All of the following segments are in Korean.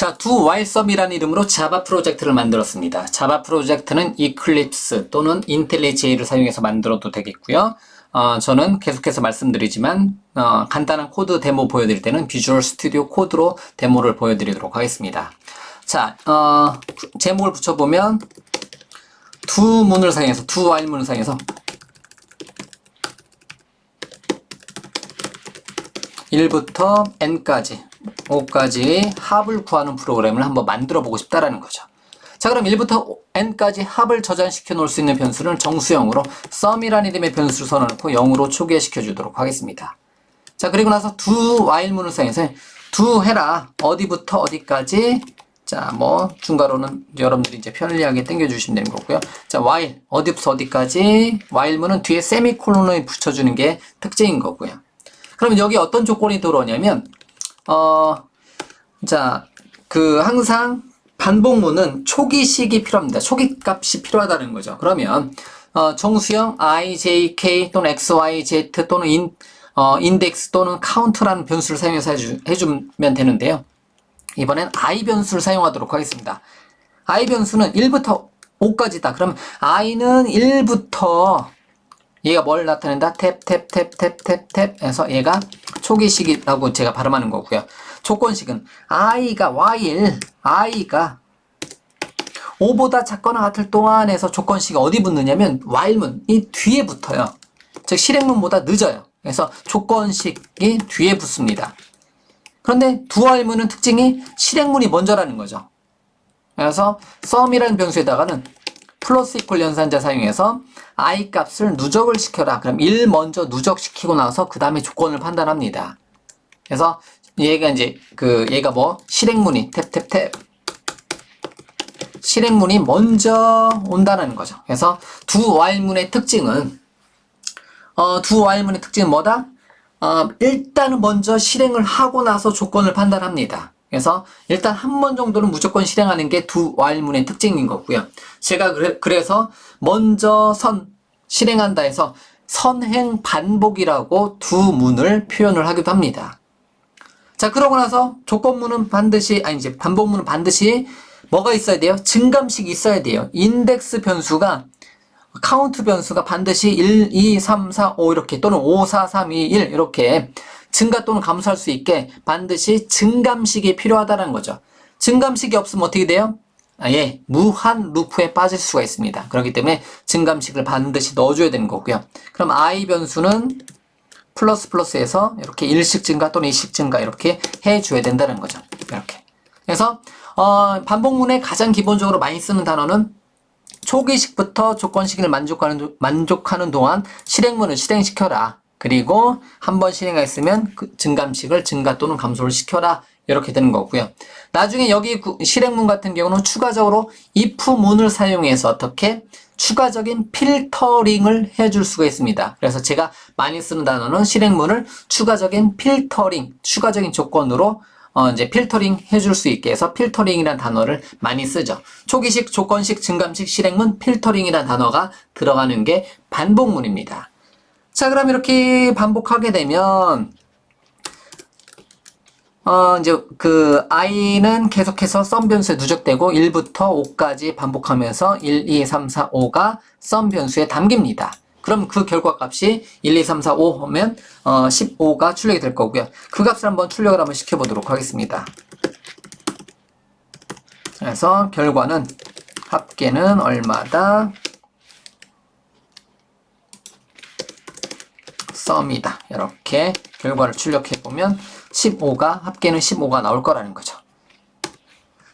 자, 두 whileSum이라는 이름으로 자바 프로젝트를 만들었습니다. 자바 프로젝트는 이클립스 또는 인텔리제이를 사용해서 만들어도 되겠고요. 어, 저는 계속해서 말씀드리지만 어, 간단한 코드 데모 보여드릴 때는 비주얼 스튜디오 코드로 데모를 보여드리도록 하겠습니다. 자, 어, 제목을 붙여보면 두 문을 사용해서 두 while 문을 사용해서 1부터 n까지 5까지 합을 구하는 프로그램을 한번 만들어 보고 싶다라는 거죠. 자 그럼 1부터 n까지 합을 저장시켜 놓을 수 있는 변수를 정수형으로 sum이라는 이름의 변수를 선언놓고 0으로 초기화시켜 주도록 하겠습니다. 자 그리고 나서 두 while문을 사용해서 두 해라 어디부터 어디까지 자 뭐 중괄호는 여러분들이 이제 편리하게 당겨 주시면 되는 거고요. 자 while 어디부터 어디까지 while문은 뒤에 세미콜론을 붙여주는 게 특징인 거고요. 그러면 여기 어떤 조건이 들어오냐면 어, 자, 그 항상 반복문은 초기식이 필요합니다. 초기 값이 필요하다는 거죠. 그러면 어, 정수형 i, j, k 또는 x, y, z 또는 인, 어, 인덱스 또는 카운트라는 변수를 사용해서 해주, 해주면 되는데요. 이번엔 i 변수를 사용하도록 하겠습니다. i 변수는 1부터 5까지다. 그럼 i는 1부터 얘가 뭘 나타낸다? 탭, 탭, 탭, 탭, 탭, 탭 해서 얘가 초기식이라고 제가 발음하는 거고요. 조건식은 i가 while i가 5보다 작거나 같을 동안에서 조건식이 어디 붙느냐면 while문 이 뒤에 붙어요. 즉 실행문보다 늦어요. 그래서 조건식이 뒤에 붙습니다. 그런데 두 while문은 특징이 실행문이 먼저라는 거죠. 그래서 sum이라는 변수에다가는 플러스 이퀄 연산자 사용해서 i 값을 누적을 시켜라. 그럼 1 먼저 누적시키고 나서 그 다음에 조건을 판단합니다. 그래서 얘가 이제 그 얘가 뭐 실행문이 탭탭탭 실행문이 먼저 온다는 거죠. 그래서 두 while문의 특징은 어, 두 while문의 특징은 뭐다? 어, 일단은 먼저 실행을 하고 나서 조건을 판단합니다. 그래서 일단 한 번 정도는 무조건 실행하는 게두 while문의 특징인 거고요. 제가 그래, 서 먼저 선 실행한다 해서 선행 반복이라고 두 문을 표현을 하기도 합니다. 자, 그러고 나서 조건문은 반드시, 아니 이제 반복문은 반드시 뭐가 있어야 돼요? 증감식이 있어야 돼요. 인덱스 변수가 카운트 변수가 반드시 1, 2, 3, 4, 5 이렇게 또는 5, 4, 3, 2, 1 이렇게 증가 또는 감소할 수 있게 반드시 증감식이 필요하다는 거죠. 증감식이 없으면 어떻게 돼요? 아 예 무한 루프에 빠질 수가 있습니다. 그렇기 때문에 증감식을 반드시 넣어줘야 되는 거고요. 그럼 i 변수는 플러스 플러스에서 이렇게 일식 증가 또는 이식 증가 이렇게 해줘야 된다는 거죠. 이렇게. 그래서 어, 반복문에 가장 기본적으로 많이 쓰는 단어는 초기식부터 조건식을 만족하는, 만족하는 동안 실행문을 실행시켜라. 그리고 한 번 실행했으면 그 증감식을 증가 또는 감소를 시켜라. 이렇게 되는 거고요. 나중에 여기 실행문 같은 경우는 추가적으로 if문을 사용해서 어떻게 추가적인 필터링을 해줄 수가 있습니다. 그래서 제가 많이 쓰는 단어는 실행문을 추가적인 필터링, 추가적인 조건으로 어 이제 필터링 해줄 수 있게 해서 필터링이라는 단어를 많이 쓰죠. 초기식, 조건식, 증감식, 실행문, 필터링이라는 단어가 들어가는 게 반복문입니다. 자, 그럼 이렇게 반복하게 되면 어, 이제 그 i는 계속해서 썸 변수에 누적되고 1부터 5까지 반복하면서 1, 2, 3, 4, 5가 썸 변수에 담깁니다. 그럼 그 결과 값이 1, 2, 3, 4, 5 하면 어, 15가 출력이 될 거고요. 그 값을 한번 출력을 한번 시켜보도록 하겠습니다. 그래서 결과는 합계는 얼마다? 썸이다. 이렇게 결과를 출력해 보면 15가 합계는 15가 나올 거라는 거죠.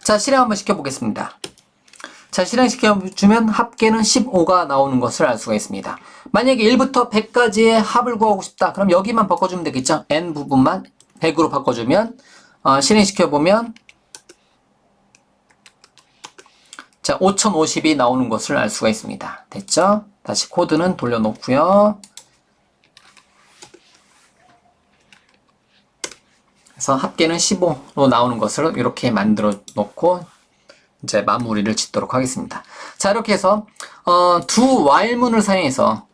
자, 실행 한번 시켜 보겠습니다. 자, 실행시켜 주면 합계는 15가 나오는 것을 알 수가 있습니다. 만약에 1부터 100까지의 합을 구하고 싶다. 그럼 여기만 바꿔주면 되겠죠? n 부분만 100으로 바꿔주면 어, 실행시켜 보면 자, 5050이 나오는 것을 알 수가 있습니다. 됐죠? 다시 코드는 돌려놓고요. 그래서 합계는 15로 나오는 것을 이렇게 만들어 놓고 이제 마무리를 짓도록 하겠습니다. 자 이렇게 해서 어, 두 while문을 사용해서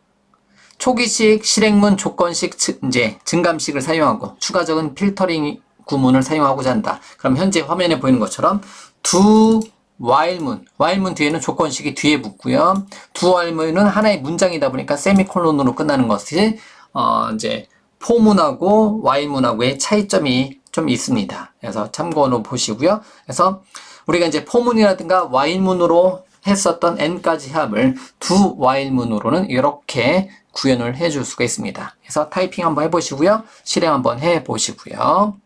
초기식, 실행문, 조건식, 이제 증감식을 사용하고 추가적인 필터링 구문을 사용하고자 한다. 그럼 현재 화면에 보이는 것처럼 두 while문, while문 뒤에는 조건식이 뒤에 붙고요. 두 while문은 하나의 문장이다 보니까 세미콜론으로 끝나는 것이 어, 이제 포문하고 while문하고의 차이점이 좀 있습니다. 그래서 참고로 보시고요. 그래서 우리가 이제 포문이라든가 while문으로 했었던 n까지 합을 두 while문으로는 이렇게 구현을 해줄 수가 있습니다. 그래서 타이핑 한번 해보시고요. 실행 한번 해보시고요.